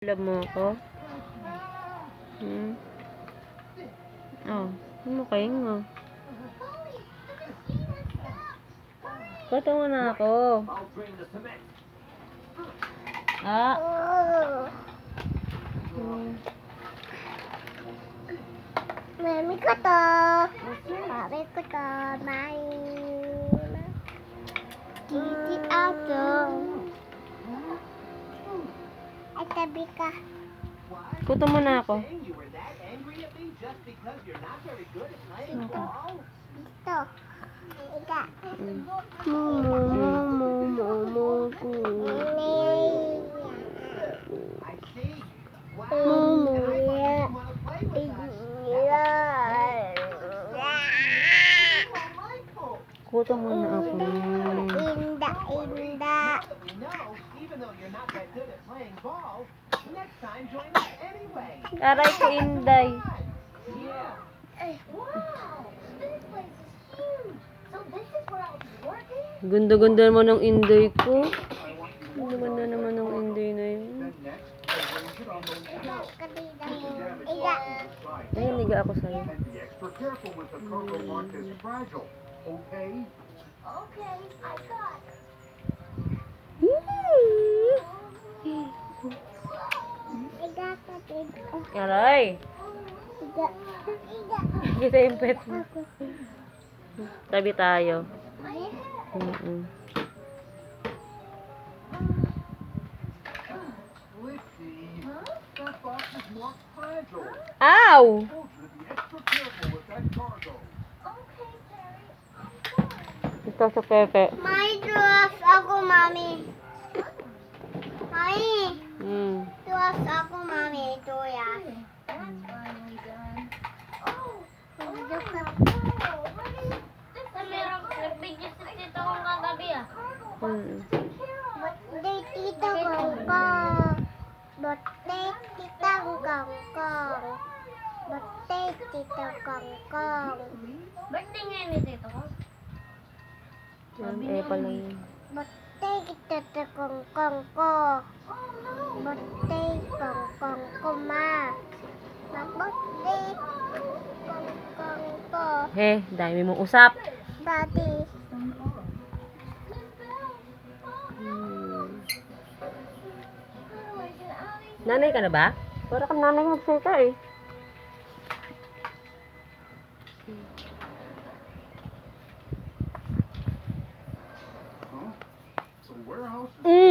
Alam mo ako? Hmm? Oh, kayo nga? Bato mo na ako. Ah. Hmm. Mami ko to. Mami ko to. May... Titi ato. Tabi ka. Kuto mo na ako. Dito. Ika. Mumu, mumu, mumu. Mumu, ya. Kuto mo na ako. Inda, inda. Aray ko, Inday. Ganda-ganda naman ng Inday ko. Ganda-ganda naman ng Inday na yun. Ay, niga ako sa'yo. And okay? Okay, I got. Ika. Aray! Kita yung pet mo. Tabi tayo. Marked fragile. Ow! Told sa Pepe. May tuwas ako, mami. Mami, Mm. tuwas ako, mami. Tuyas. Meron, nagbigyo si tito kong kagabi ah. Mm. Birthday tita kong kong. Birthday tita kong kong. Birthday tita kong kong. Birthday ngayon ni tito ko. Yan, eh pala yun. Birthday tita kong kong ko. Birthday kong kong ko, ma. Ma, birthday kong kong ko. He, dami mong usap. Daddy. Hmm. Nanay ka na ba? Para kang nanay magsalita eh. warehouse? Mm.